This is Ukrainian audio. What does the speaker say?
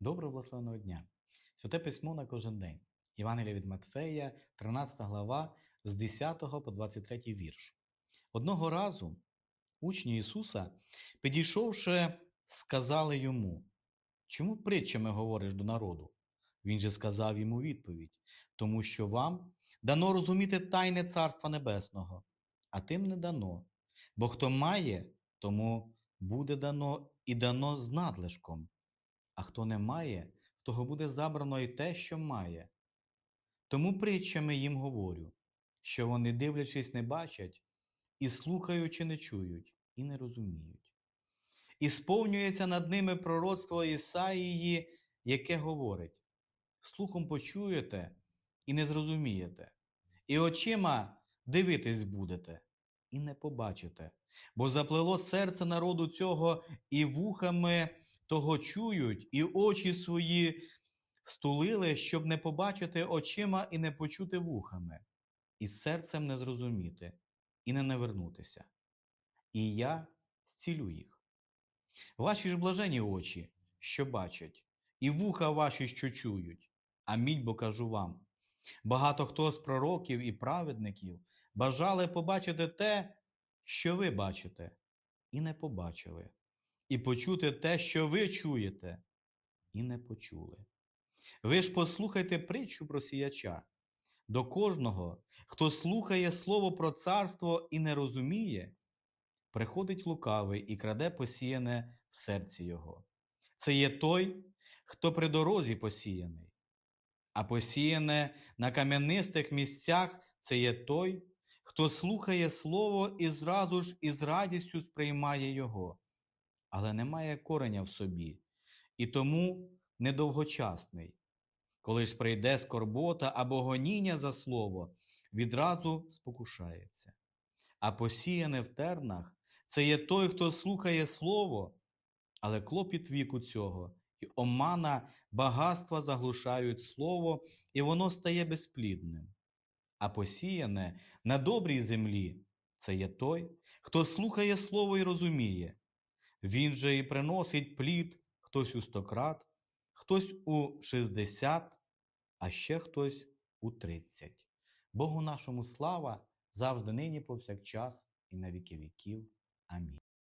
Доброго благословеного дня! Святе письмо на кожен день. Євангелія від Матфея, 13 глава, з 10 по 23 вірш. Одного разу учні Ісуса, підійшовши, сказали йому, чому притчами говориш до народу? Він же сказав йому відповідь, тому що вам дано розуміти тайне Царства Небесного, а тим не дано. Бо хто має, тому буде дано і дано з надлишком, а хто не має, того буде забрано і те, що має. Тому притчами їм говорю, що вони, дивлячись, не бачать, і слухаючи, не чують, і не розуміють. І сповнюється над ними пророцтво Ісаїї, яке говорить: слухом почуєте і не зрозумієте, і очима дивитись будете, і не побачите, бо заплело серце народу цього, і вухами того чують, і очі свої стулили, щоб не побачити очима і не почути вухами, і серцем не зрозуміти, і не навернутися. І я зцілю їх. Ваші ж блажені очі, що бачать, і вуха ваші, що чують. Амінь, бо кажу вам. Багато хто з пророків і праведників бажали побачити те, що ви бачите, і не побачили, і почути те, що ви чуєте, і не почули. Ви ж послухайте притчу про сіяча. До кожного, хто слухає слово про царство і не розуміє, приходить лукавий і краде посіяне в серці його. Це є той, хто при дорозі посіяний, а посіяне на кам'янистих місцях це є той, хто слухає слово і зразу ж із радістю сприймає його, але не має кореня в собі, і тому недовгочасний. Коли ж прийде скорбота або гоніння за слово, відразу спокушається. А посіяне в тернах це є той, хто слухає слово, але клопіт віку цього і омана багатства заглушають слово, і воно стає безплідним. А посіяне на добрій землі це є той, хто слухає слово і розуміє. Він же і приносить плід хтось у стократ, хтось у шістдесят, а ще хтось у тридцять. Богу нашому слава завжди нині повсякчас і на віки віків. Амінь.